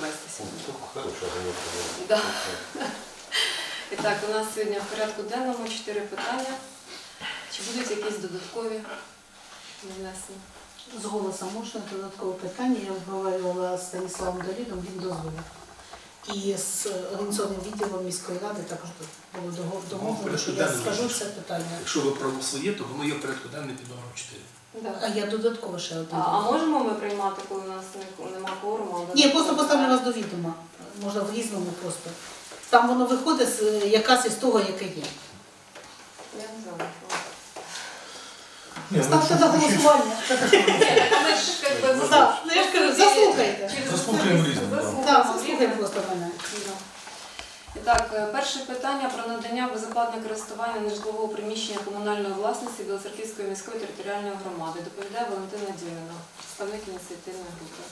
вестися. Да. І так, у нас сьогодні в порядку денному чотири питання. Чи будуть якісь додаткові внесення? З голосу можна додаткове питання. Я обговорювала з Станіславом Долідом, він дозволив. І з організаційним відділом міської ради також було домовлено, що я скажу це питання. Якщо ви про своє, то воно є в порядку денний під номером 4. А я додатково ще А, одне. а можемо ми приймати, коли у нас не- нема кворуму? Ні, просто поставлю вас до відома. Можна в різному просто. Там воно виходить з якась із того, яке є. Я не знаю. Ну, Ставте на голосування. Ми ж як би Так, ну я ж кажу, заслухайте. через- Заслухаємо різне. Так, різне. заслухайте просто мене. Да. Так, е, перше питання про надання безоплатне користування нежитлового приміщення комунальної власності Білоцерківської міської територіальної громади. Доповідає Валентина Діміна, представник ініціативної групи.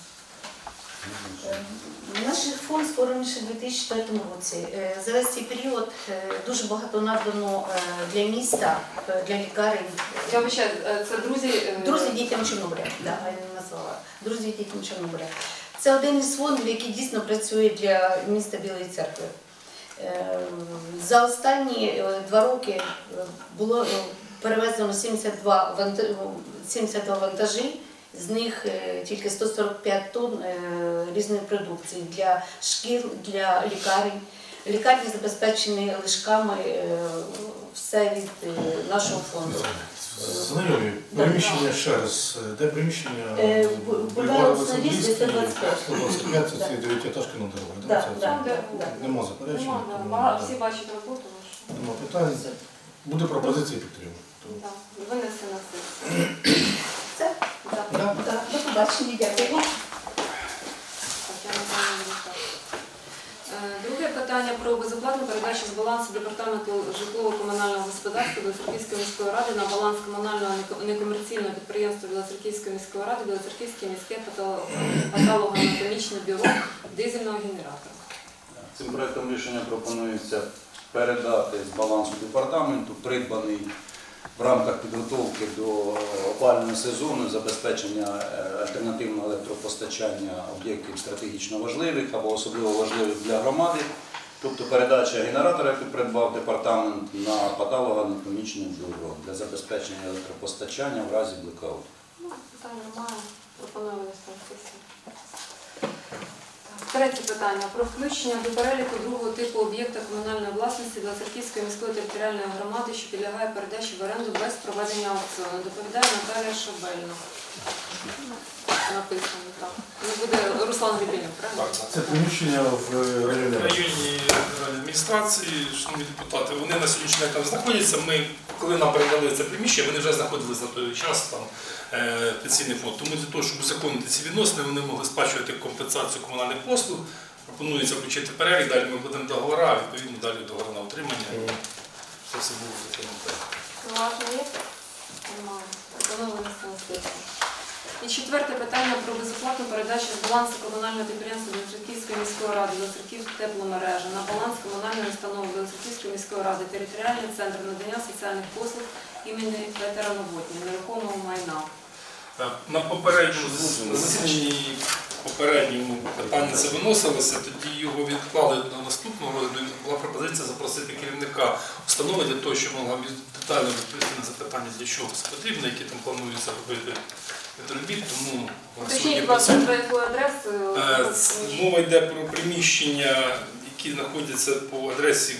Наш фонд створений ще в 2004 році. Е, За весь цей період е, дуже багато надано е, для міста, е, для лікарень. Я вибачаю, е, це друзі. е, Друзі дітям Чорнобиля, да, я не назвала. Друзі дітям Чорнобиля. Це один із фондів, який дійсно працює для міста Білої церкви. Е, За останні е, два роки е, було е, перевезено 72 ванта- 72 вантажі, з них тільки 145 тонн різної продукції для шкіл, для лікарень. Лікарні забезпечені лишками, е, все від е, нашого фонду. Знайомі, приміщення ще раз. Де приміщення? Е, Бу- бульвар Олександрійський, 125. 125, це дев'ятиэтажки на дорогу. Да, Це- да, це- да. Нема заперечень. Нема, всі бачать роботу. Нема питань. Буде пропозиція підтримати. Так, на сесію. Да. Да. Так, до побачення, дякую. Тетяна Павлівна, так. Е, Друге питання про безоплатну передачу з балансу департаменту житлово-комунального господарства Білоцерківської міської ради на баланс комунального некомерційного підприємства Білоцерківської міської ради Білоцерківське міське патологоанатомічне бюро дизельного генератора. Цим проектом рішення пропонується передати з балансу департаменту придбаний в рамках підготовки до опалювального сезону забезпечення е, альтернативного електропостачання об'єктів стратегічно важливих або особливо важливих для громади. Тобто передача генератора, який придбав департамент на патологоанатомічне бюро для забезпечення електропостачання в разі блекауту. Ну, питань немає. Пропоную сесію. Третє питання про включення до переліку другого типу об'єкта комунальної власності Білоцерківської міської територіальної громади, що підлягає передачі в оренду без проведення аукціону. Доповідає Наталія Шабельна. Написано так. Не буде Руслан Гребенюк, правильно? Це приміщення в районі. Районній адміністрації, шановні депутати, вони на сьогоднішній день там знаходяться. Ми, коли нам передали це приміщення, вони вже знаходилися на той час там е, пенсійний фонд. Тому для того, щоб узаконити ці відносини, вони могли сплачувати компенсацію комунальних послуг. Пропонується включити перелік, далі ми будемо договори, а відповідно далі договори на утримання. Це все було закинуто. Уважно є? Немає. Пропоную винести на сесію. І четверте питання про безоплатну передачу з балансу комунального підприємства Білоцерківської міської ради Білоцерків тепломережа на баланс комунальної установи Білоцерківської міської ради територіальний центр надання соціальних послуг імені Петера Новотні, нерухомого майна. На попередньому зас- засіданні попередньому питання це виносилося, тоді його відклали до наступного розгляду. Була пропозиція запросити керівника установи для того, щоб могла детально відповісти на запитання, для чого це потрібно, які там плануються робити робіт. Тому на будь ласка, про яку адресу? Е, Мова йде про приміщення, які знаходяться по адресі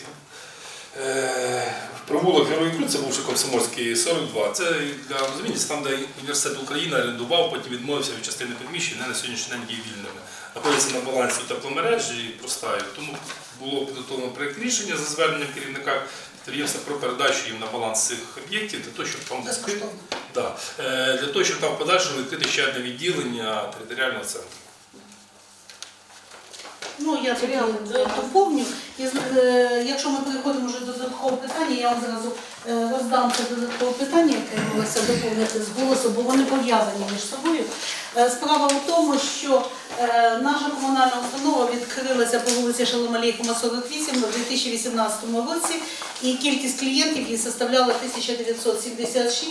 е, провулок Героїв Крут, це бувший Комсомольський 42. Це для розуміння, там, де університет України орендував, потім відмовився від частини приміщень, вони на сьогоднішній день є вільними. Знаходяться на балансі тепломережі і простають. Тому було підготовлено проєкт рішення за зверненням керівника підприємства про передачу їм на баланс цих об'єктів, для того, щоб там да, е, для того, щоб там подальшому відкрити ще одне відділення територіального центру. Ну, я тоді е, доповню. І, е, якщо ми переходимо вже до додаткового питання, я вам зразу е, роздам це додаткове питання, яке малося доповнити з голосу, бо вони пов'язані між собою. Е, Справа в тому, що е, наша комунальна установа відкрилася по вулиці Шаломалейкума 48 у 2018 році, і кількість клієнтів її составляла 1976.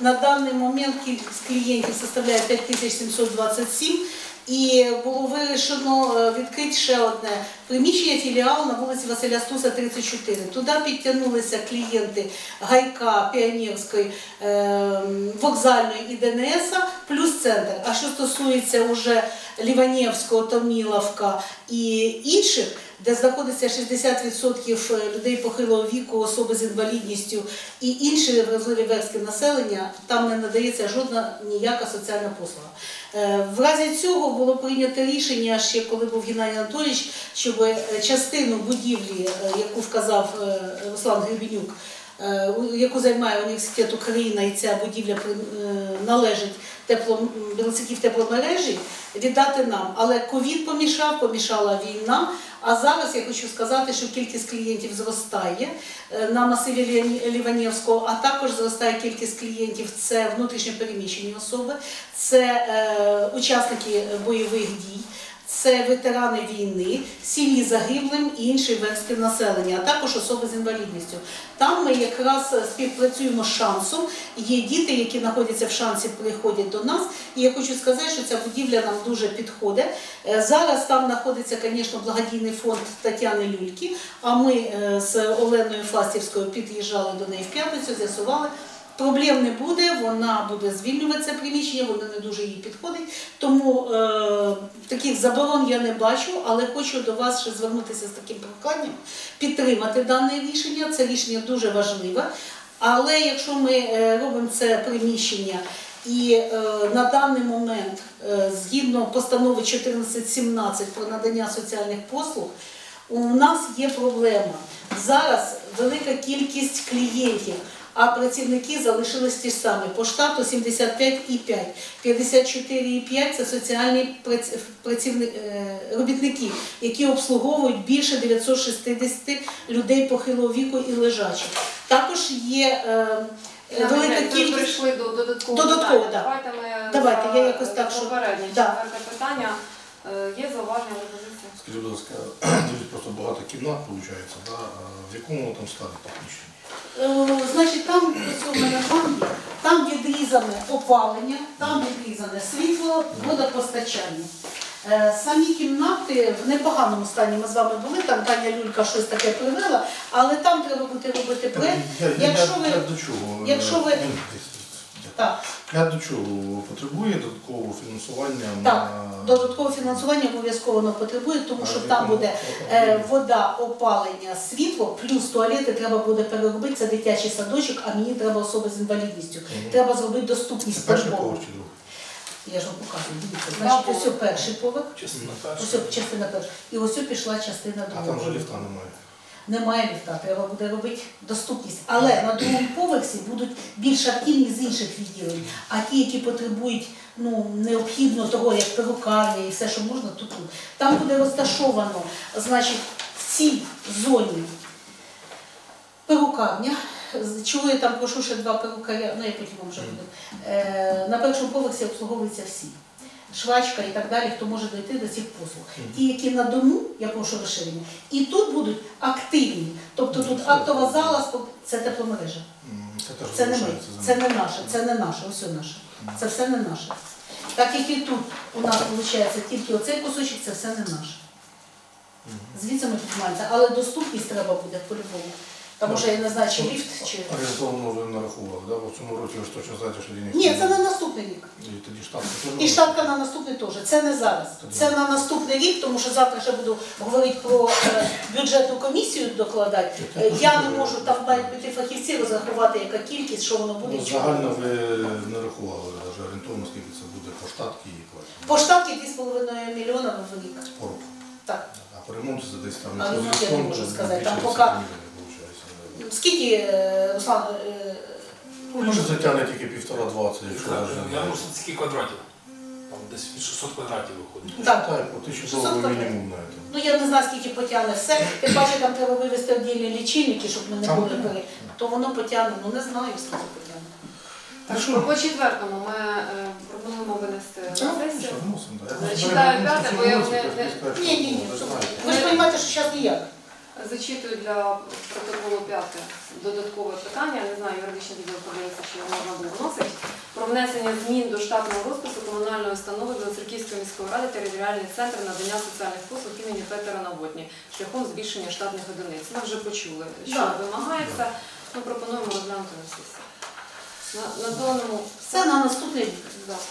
На даний момент кількість клієнтів составляє 5727. І було вирішено е, відкрити ще одне приміщення філіал на вулиці Василя Стуса, 34. Туди підтягнулися клієнти Гайка, Піонерської, е, вокзальної і ДНС, плюс центр. А що стосується уже Ліванівського, Томіловка і інших, де знаходиться 60% людей похилого віку, особи з інвалідністю і інші вразливі верстки населення, там не надається жодна ніяка соціальна послуга. Е, В разі цього було прийнято рішення ще коли був Геннадій Анатолійович, щоб е, частину будівлі, е, яку вказав е, Руслан Гребенюк, е, яку займає університет Україна, і ця будівля е, належить тепло, Білоцерків тепломережі, віддати нам. Але ковід помішав, помішала війна. А зараз я хочу сказати, що кількість клієнтів зростає е, на масиві Ліванівського, а також зростає кількість клієнтів. Це внутрішньопереміщені особи, це е, учасники бойових дій. Це ветерани війни, сім'ї загиблим і інші верстки населення, а також особи з інвалідністю. Там ми якраз співпрацюємо з шансом. Є діти, які знаходяться в шансі, приходять до нас. І я хочу сказати, що ця будівля нам дуже підходить. Е, Зараз там знаходиться, звісно, благодійний фонд Тетяни Люльки. А ми е, з Оленою Фастівською під'їжджали до неї в п'ятницю, з'ясували. Проблем не буде, вона буде звільнювати це приміщення, воно не дуже їй підходить. Тому е, таких заборон я не бачу, але хочу до вас ще звернутися з таким проханням, підтримати дане рішення. Це рішення дуже важливе. Але якщо ми е, робимо це приміщення і е, на даний момент, е, згідно постанови 1417 про надання соціальних послуг, у нас є проблема. Зараз велика кількість клієнтів, а працівники залишились ті ж самі. По штату 75,5. 54,5 – це соціальні прац- працівни- е, робітники, які обслуговують більше 960 людей похилого віку і лежачих. Також є е, велика Ми кількість. прийшли до додаткового Додатково, питання. да. Давайте ми Давайте, за- я якось так, що- попереднє Да. четверте питання. Е, Є зауваження пропозиції? Скажіть, будь ласка, дивіться, просто багато кімнат, виходить, да? а в якому воно там стані технічній? Е, Значить, там у мене там відрізане опалення, там відрізане світло, водопостачання. Е, Самі кімнати в непоганому стані ми з вами були, там Таня Люлька щось таке привела, але там треба буде робити проєкт. Якщо ви- якщо ви- десь, Так, Я до чого потребує додаткового фінансування так, на додаткове фінансування обов'язково воно потребує, тому що А, там буде е, вода, опалення, світло, плюс туалети треба буде переробити. Це дитячий садочок, а мені треба особи з інвалідністю. Мгм. Треба зробити Це доступність перший поверх чи другий? Я ж вам показую, дивіться, значить, ось перший поверх, Частина ось перша. частина перша, і ось пішла частина А там другого. же ліфта немає. Немає ліфта, треба буде робити доступність. Але на другому поверсі будуть більш активні з інших відділень. А ті, які потребують ну, необхідно того, як перукарня і все, що можна, то тут. Там буде розташовано, значить, в цій зоні перукарня. Чого я там прошу ще два перукаря, ну я потім вам вже буду. Е, на першому поверсі обслуговуються всі. Швачка і так далі, хто може дойти до цих послуг. Ті, які на дому, я прошу розширення, і тут будуть активні. Тобто тут актова зала, це тепломережа. Це Це не ми, це не наше, це не наше, ось наше. Це все не наше. Так як і тут у нас виходить тільки оцей кусочок, це все не наше. Звідси ми піднімаємося, але доступність треба буде по-любому. Тому що я не знаю, чи ліфт, чи. Орієнтовно вже нарахували, да? В цьому році ви ж точно знаєте, що денег Ні, це на наступний рік. І тоді штатка теж І штатка на наступний теж. Це не зараз. Це на наступний рік, тому що завтра ще буду говорити про е, бюджетну комісію докладати. Я не можу там мають бути фахівці розрахувати, яка кількість, що воно буде. Ну, загально ви не рахували навіть орієнтовно, скільки це буде по штатки і по- По штатки 2,5 мільйона в рік. по року. Так. А по ремонту це десь там А ремонт я не можу сказати, там поки-. Скільки, е, Руслан, е, Ну, може затягне тільки півтора-двадцять, якщо навіть не Я знаю. можу скільки квадратів. Там десь 600 квадратів виходить. так, Так, по тисячу 600 доларів мінімум на це. ну я не знаю, скільки потягне все. Тим паче там треба вивезти віддільні лічильники, щоб ми не були пере. То воно потягне, ну не знаю, скільки потягне. Так, по- по четвертому ми е, пропонуємо винести на сесію. Е, просто читаю п'яте, бо я не- що Ні, ні, ні. ви. Ви ж розумієте, що зараз ніяк. Зачитую для протоколу п'яте додаткове питання. Не знаю, юридичний відділ подивиться, чи його можна буде вносити. про внесення змін до штатного розпису комунальної установи Білоцерківської міської ради територіальний центр надання соціальних послуг імені Петера Новотні шляхом збільшення штатних одиниць. Ми вже почули, що Да. вимагається. Ми пропонуємо розглянути на сесії. На, на даному Це на наступний рік. да.